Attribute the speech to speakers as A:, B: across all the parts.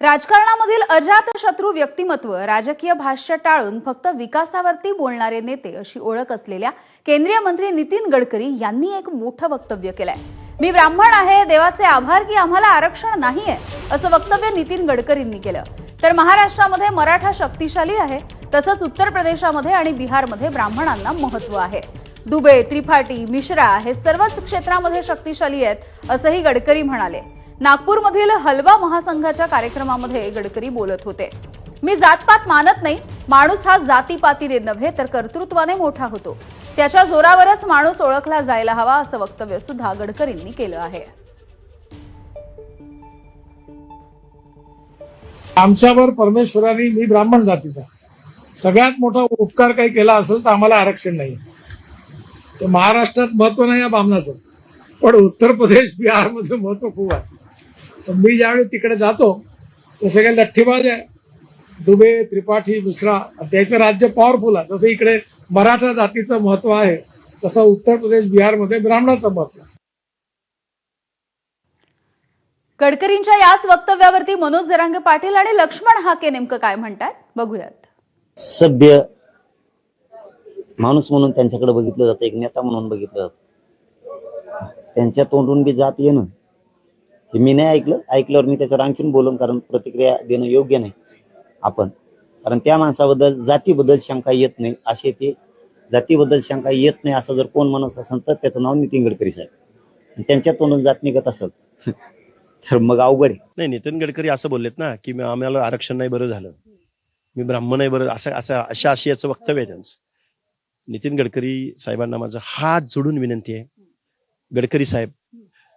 A: राजकारणामधील अजात शत्रू व्यक्तिमत्व राजकीय भाष्य टाळून फक्त विकासावरती बोलणारे नेते अशी ओळख असलेल्या केंद्रीय मंत्री नितीन गडकरी यांनी एक मोठं वक्तव्य केलंय. मी ब्राह्मण आहे देवाचे आभार की आम्हाला आरक्षण नाहीये असं वक्तव्य नितीन गडकरींनी केलं. तर महाराष्ट्रामध्ये मराठा शक्तिशाली आहे तसंच उत्तर प्रदेशामध्ये आणि बिहारमध्ये ब्राह्मणांना महत्त्व आहे. दुबे त्रिपाठी मिश्रा हे सर्वच क्षेत्रामध्ये शक्तिशाली आहेत असंही गडकरी म्हणाले. नागपूरमधील हलवा महासंघाच्या कार्यक्रमामध्ये गडकरी बोलत होते. मी जातपात मानत नाही माणूस हा जातीपातीने नव्हे तर कर्तृत्वाने मोठा होतो. त्याच्या जोरावरच माणूस ओळखला जायला हवा असं वक्तव्य सुद्धा गडकरींनी केलं आहे.
B: आमच्यावर परमेश्वराने मी ब्राह्मण जातीचा. सगळ्यात मोठा उपकार काही केला असेल तर आम्हाला आरक्षण नाही. महाराष्ट्रात महत्त्व नाही या बामणाचं पण उत्तर प्रदेश बिहारमध्ये महत्त्व खूप आहे. मी ज्यावेळी तिकडे जातो ते सगळे लठ्ठीबाज आहे. दुबे त्रिपाठी मिश्रा त्याचं राज्य पॉवरफुल आहे. जसं इकडे मराठा जातीचं महत्त्व आहे तसं उत्तर प्रदेश बिहारमध्ये ब्राह्मणाचं महत्त्व आहे.
A: गडकरींच्या याच वक्तव्यावरती मनोज जरांगे पाटील आणि लक्ष्मण हाके नेमकं काय म्हणतात? बघूयात.
C: सभ्य माणूस म्हणून त्यांच्याकडे बघितलं जातं एक नेता म्हणून बघितलं जातं. त्यांच्या तोंडून बी जात येणं. हे मी नाही ऐकलं. ऐकल्यावर मी त्याच्यावर आणखीन बोलून कारण प्रतिक्रिया देणं योग्य नाही आपण. कारण त्या माणसाबद्दल जातीबद्दल शंका येत नाही असे ते जातीबद्दल शंका येत नाही असं जर कोण म्हणत असेल तर त्याचं नाव नितीन गडकरी साहेब. त्यांच्या तोंडून जात निघत असेल तर मग अवघड आहे.
D: नाही नितीन गडकरी असं बोललेत ना की आम्हाला आरक्षण नाही बरं झालं. मी ब्राह्मण आहे बरं असं असं अशा आशयाचं वक्तव्य आहे त्यांचं. नितीन गडकरी साहेबांना माझं हात जोडून विनंती आहे. गडकरी साहेब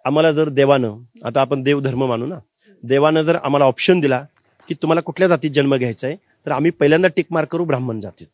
D: आम्हाला जर देवानं आता आपण देव धर्म मानू ना देवानं जर आम्हाला ऑप्शन दिला की तुम्हाला कुठल्या जातीत जन्म घ्यायचा आहे तर आम्ही पहिल्यांदा टिक मार्क करू ब्राह्मण जातीत.